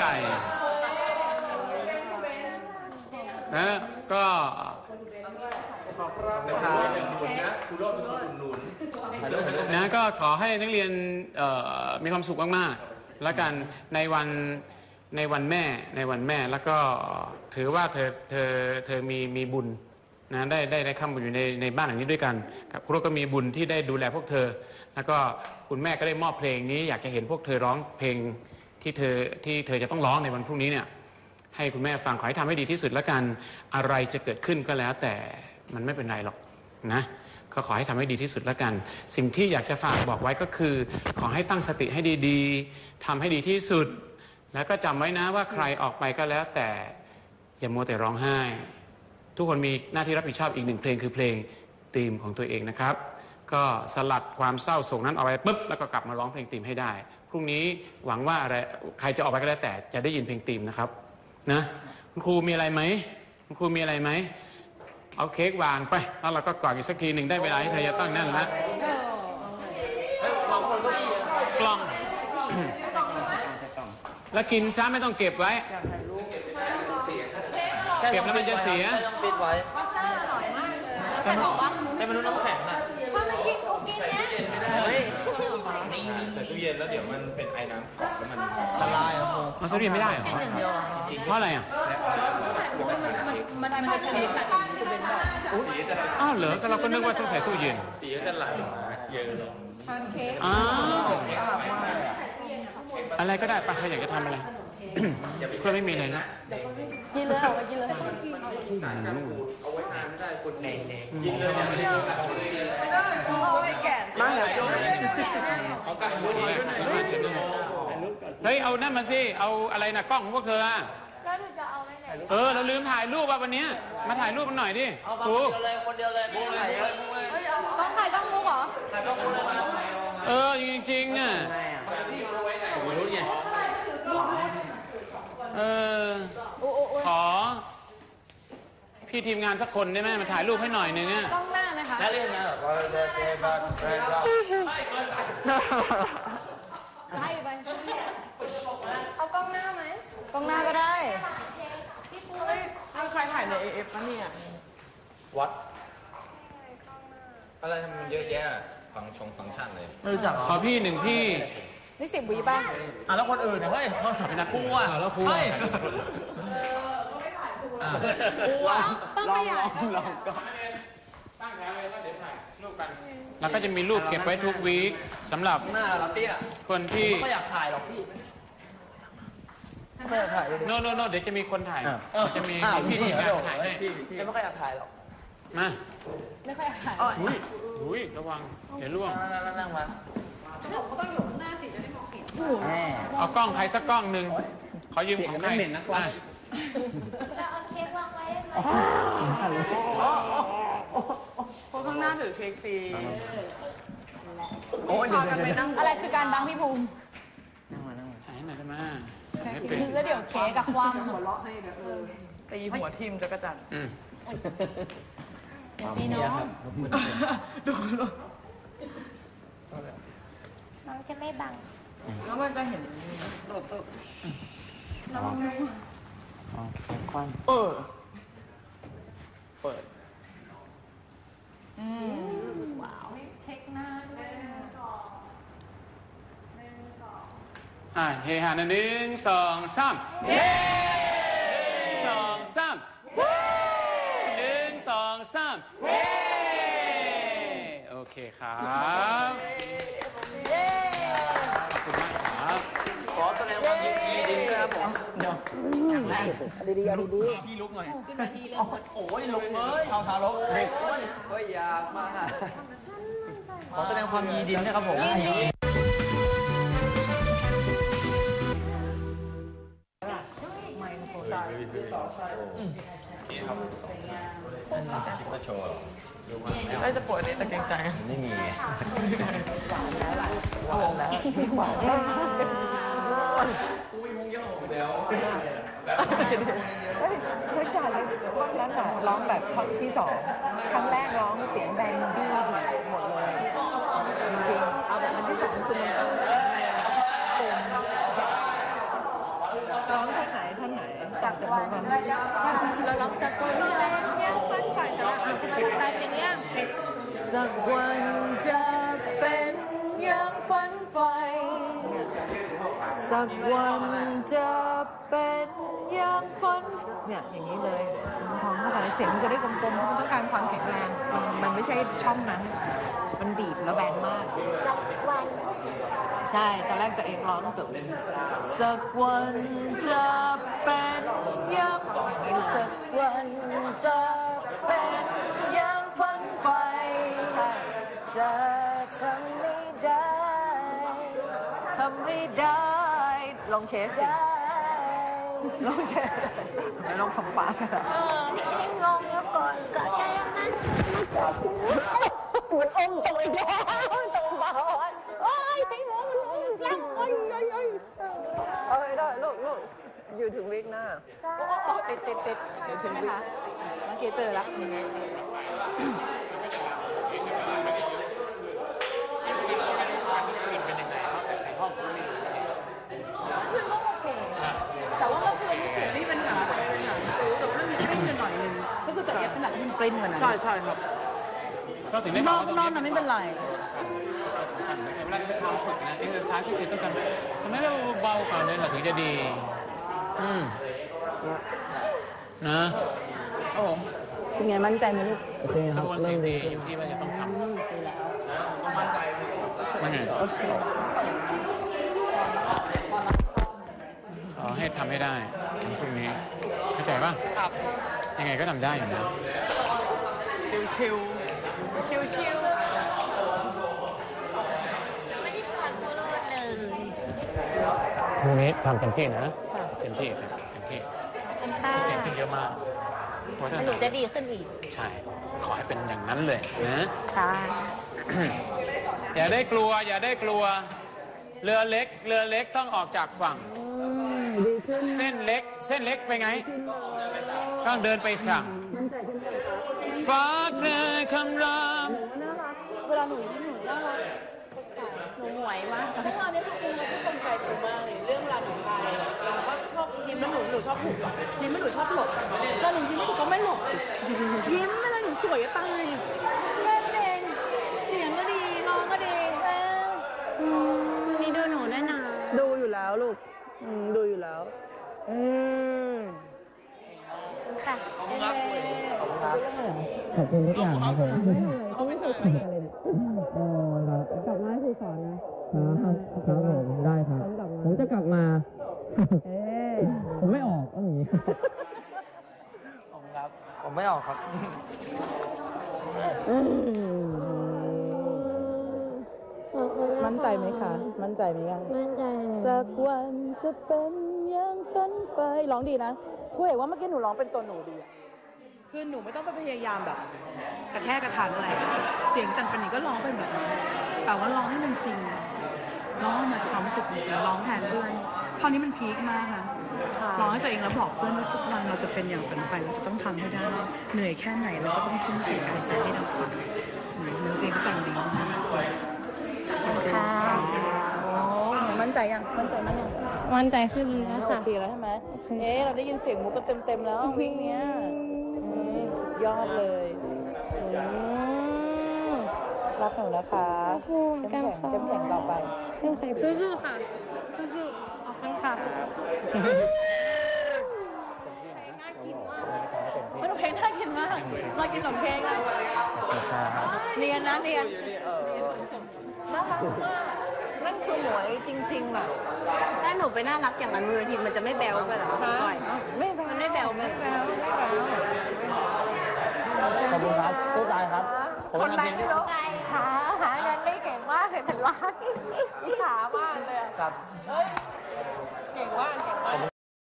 ไก่นะก็นะก็ขอให้นักเรียนมีความสุขมากๆแล้วกันในวันในวันแม่ในวันแม่แล้วก็ถือว่าเธอเธอเธอมีมีบุญนะได้ได้ได้เข้ามาอยู่ในในบ้านหลังนี้ด้วยกันครับครูก็มีบุญที่ได้ดูแลพวกเธอ แล้วก็คุณแม่ก็ได้มอบเพลงนี้อยากจะเห็นพวกเธอร้องเพลง ที่เธอที่เธอจะต้องร้องในวันพรุ่งนี้เนี่ยให้คุณแม่ฟังขอให้ทำให้ดีที่สุดแล้วกันอะไรจะเกิดขึ้นก็แล้ว แต่มันไม่เป็นไรหรอกนะก็ขอให้ทำให้ดีที่สุดแล้วกัน สิ่งที่อยากจะฝากบอกไว้ก็คือ ขอให้ตั้งสติให้ดีๆทำให้ดีที่สุด แล้วก็จำไว้นะว่าใครออกไปก็แล้ว แต่อย่ามัวแต่ร้องไห้ ทุกคนมีหน้าที่รับผิดชอบอีกหนึ่งเพลงคือเพลงธีมของตัวเองนะครับ ก็สลัดความเศร้าโศกนั้นออกไปปุ๊บแล้วก็กลับมาร้องเพลงธีมให้ได้ พรุ่งนี้หวังว่าอะไรใครจะออกไปก็แล้วแต่จะได้ยินเพลงธีมนะครับนะคุณครูมีอะไรไหมคุณครูมีอะไรไหมเอาเค้กวางไปแล้วเราก็กอดอีกสักทีหนึ่งได้เวลาให้เธอจะต้องนั่นแล้วกล่องแล้วกินซะไม่ต้องเก็บไว้ เก็บแล้วมันจะเสียต้องปิดไว้แต่บอกว่าให้มนุษย์น้ำแข็งอะ ถ้ามันกินคุกกินเนี้ย เฮ้ย ใส่ ตู้เย็นแล้วเดี๋ยวมันเป็นไอ้น้ำกรอบแล้วมันละลายครับผมมันซื้อเรียนไม่ได้เหรอเพราะอะไรอะมันมันจะเช็คอะคือเป็นแบบอ้าวเหรอก็เราก็นึกว่าต้องใส่ตู้เย็นสีก็จะไหลมาเยอะเลยทานเค้กอ้าวอะไรก็ได้ปะใครอยากจะทำอะไร เพื่อไม่มีอะไรนะกินเลยเอาไปกินเลยกินเลยเนี่ยไม่ได้กินแบบเอาไปแกะมาแล้วเขากัดมือไว้เฮ้ยเอานั่นมาสิเอาอะไรนะกล้องของพวกเธออะแล้วหนูจะเอาไว้ไหนเออเราลืมถ่ายรูปว่าวันเนี้ยมาถ่ายรูปมันหน่อยดิเอามาคครูนเดียวเลยคนเดียวเลยไม่ไหนเลยต้องใครต้องมุกเหรอเออจริงๆอะมนุษย์ไง เออโอ้โอ้โอ้ขอ พี่ทีมงานสักคนได้ไหมมาถ่ายรูปให้หน่อยนึงอะ ต้องหน้าไหมคะ แล้วเรียนนะแบบว่าเดินไปบ้านไปบ้านไล่ไปเอากล้องหน้าไหมกล้องหน้าก็ได้เอาใครถ่ายใน AF นะเนี่ย วัดอะไรทำไมมันเยอะแยะฟังชงฟังก์ชันเลย ไม่รู้จักเหรขอพี่หนึ่งพี่ นี่สิบวิป่ะอะแล้วคนอื่นเนี่ยเฮ้ยเขาครูอะแล้วครูอะครูอะต้องขยายตั้งแถวเลยว่าเดี๋ยวถ่ายรูปกันแล้วก็จะมีรูปเก็บไว้ทุกวีคสำหรับหน้าเราเตี้ยคนที่ไม่อยากถ่ายหรอกพี่ไม่อยากถ่ายเลยโนโนโนเดี๋ยวจะมีคนถ่ายจะมีอ้าวพี่พี่ทีมเดี๋ยวงานเดี๋ยวถ่ายให้พี่พี่ไม่ค่อยอยากถ่ายหรอกมาไม่ค่อยขายอุ้ยอุ้ยระวังเดี๋ยวล่วงนั่งนั่งนั่งมา เอากล้องใครสักกล้องหนึ่งขอยืมของใครอะเอาเค้กวางไว้คนข้างหน้าถือเค้กซีโอ้ยพากันไปนั่งอะไรคือการบังพี่ภูมิถ่ายให้หน่อยได้ไหมไม่เป็นแล้วเดี๋ยวเค้กกับความหัวเราะให้เดี๋ยวเออตีหัวทิ่มจักรจันทร์อืมเดี๋ยวพี่น้องดูเลยน้องจะไม่บัง แล้วมันจะเห็นตบตบน้วังมืออ๋อแขนควันเออเปิด อือว้าวเช็คหน้าด้วยอ่าเฮฮานหนึ่งสองสามเย้หนึ่งสองสามหนึ่งสองสามเฮ้โอเคครับ เย้ ขอบคุณมากครับ ขอแสดงความยินดีด้วยครับผมเดี๋ยว ดีๆดีๆพี่ลุกหน่อยโอ้ยลุกเลยเท้าเท้าลุกเฮ้ยเฮ้ยอยากมากขอแสดงความยินดีนะครับผมก็โชว์ได้จะปวดนี้แต่เกรงใจ ไม่มีเฮ้ยจ่าเล ยห้องนั้นอะร้องแบบท่อนที่สองครั้งแรกร้องเสียงแบงบี้หมดเลยจริงๆเอาแบบอันที่สองคือมันต้องแรงปุ่มร้องท่านไหนท่านไหนจากจากวันเราลองสักคนที่อะไรเนี่ยฟันฝ่ายแต่ละอะจะมาทำตามอย่างเงี้ยสักวันจะเป็นอย่างฝันใฝ่สักวันจะเป็น ย่างฝันเนี่ยอย่างนี้เลยท้องเข้าไปเสียงมันจะได้กลมๆเพราะมันต้องการความแข็งแรงมันมันไม่ใช่ช่องนั้น มันบีบแล้วแบนมาก สักวัน ใช่ตอนแรกตัวเองร้องเกือบสักวันจะเป็นอย่างสักวันจะเป็นอย่างฝันใฝ่ใช่จะทำไม่ได้ทำไม่ได้ลองเชสสิ ลองเชสแล้วลองทำปากเออให้งงแล้วก่อนก็ใจยังนั้นปวดอมตัวอีกแล้วตัวเบาอะโอ้ยใจร้อนมันยังโอ้ยโอ้ยโอ้ยเอ้ยได้ลูกลูกอยู่ถึงวิกหน้าโอ้ติดติดติดเดี๋ยวถึงวิกเมื่อกี้เจอแล้วแต่ เนี้ยขนาดที่มันกลิ้งกว่านั้นใช่ใช่ครับก็ถึงได้นบออกกว่าตรงนอกนี้นั้นไม่เป็นไร สำคัญเวลาที่เป็นความฝึกนะเอ็กซ์ไซส์ที่ต้องการทำให้เราเบาก่อนเลยเราถึงจะดี อืมนะโอ้โหเป็นไงมั่นใจไหมลูกกระบวนสิ่งดี อยู่ที่ว่าจะต้องทำต้องมั่นใจมันไงขอให้ทำให้ได้พรุ่งนี้เข้าใจป่ะ ครับ ยังไงก็ทำได้อยู่นะ ชิวชิวชิวชิวไม่ได้ผ่านโคโรดเลยพรุ่งนี้ทำเต็มที่นะเต็มที่ครับเต็มที่คุณค่าเต็มที่เยอะมากเพราะฉะหนูนั้นจะดีขึ้นอีก ใช่ ขอให้เป็นอย่างนั้นเลยนะค่ะอย่าได้กลัว อย่าได้กลัว เรือเล็ก เรือเล็กต้องออกจากฝั่ง เส้นเล็ก เส้นเล็กไปไง ต้องเดินไปสั่ง ฟ้าเกรยคำรามเวลาหนูยิ้มหนูน่ารักหนูหวยมากเมื่อวานนี้ทุกคนเลยทุกคนใจหนูมากเลยเรื่องราวของไทยเราก็ชอบยิ้มแล้วหนูหนูชอบถูกยิ้มแล้วหนูชอบหลบแล้วหนูยิ้มแล้วหนูก็ไม่หลบยิ้มเวลาหนูสวยจะตายเล่นเองเสียงก็ดีร้องก็ดีเออนี่ดูหนูด้วยนะดูอยู่แล้วลูกอืมดูอยู่แล้ว อืม ค่ะขอบคุณทุกอย่างครับผมเขาไม่เคยคุยกันเลยเนี่ยโอ้ครับกลับมาให้ครูสอนนะครับครับผมได้ครับ ผมจะกลับมาผมไม่ออกก็อย่างนี้ผมไม่ออกครับ มั่นใจไหมคะ มั่นใจไหมยัง มั่นใจสักวันจะเป็นอย่างฝันไฟร้องดีนะครูเอกว่าเมื่อกี้หนูร้องเป็นตัวหนูดีอะคือหนูไม่ต้องไปพยายามแบบ กระแทกกระทันอะไร เสียงจันปนีก็ร้องเป็นแบบนั้นแต่ว่าร้องให้มันจริง ร้องออกมาจากความรู้สึกจริงๆร้องแทนเพื่อนคราวนี้มันพีคมากค่ะร้องให้ตัวเองแล้วบอกเพื่อนว่าสักวันเราจะเป็นอย่างฝันใฝ่เราจะต้องทำให้ได้ เหนื่อยแค่ไหนเราก็ต้องทุ่มเทกายใจให้ดังฝันเนื้อเพลงก็แต่งดีม ยังมั่นใจไหมยังมั่นใจขึ้นแล้วโอค่ะ เคแล้วใช่ไหมเอ๊ะเราได้ยินเสียงมุกกันเต็มๆแล้ววิ่งเนี้ยอืมสุดยอดเลยอืมรักหนูนะคะเข้มแข็งเข้มแข็งต่อไป เข้มแข็งสู้ๆค่ะสู้ๆขอบคุณค่ะมันเพลงน่ากินมากเรากินสองเพลงอะเนียนนะเนียนน่ารักมากนั่น คือหมวยจริงๆอะถ้าหนูไปน่ารักอย่างนั้นมือทีมันจะไม่แบวกันเหรอปล่อยไม่แบวมันไม่แบวไหมไม่แบวไม่แบวขอบคุณครับตู้ตายครับผมคนทำไหนเพลงไม่รู้หาหาเงินได้เก่งมากเลยแต่รักอิจฉามากเลยอะครับเฮ้ยเก่งมากเก่งมาก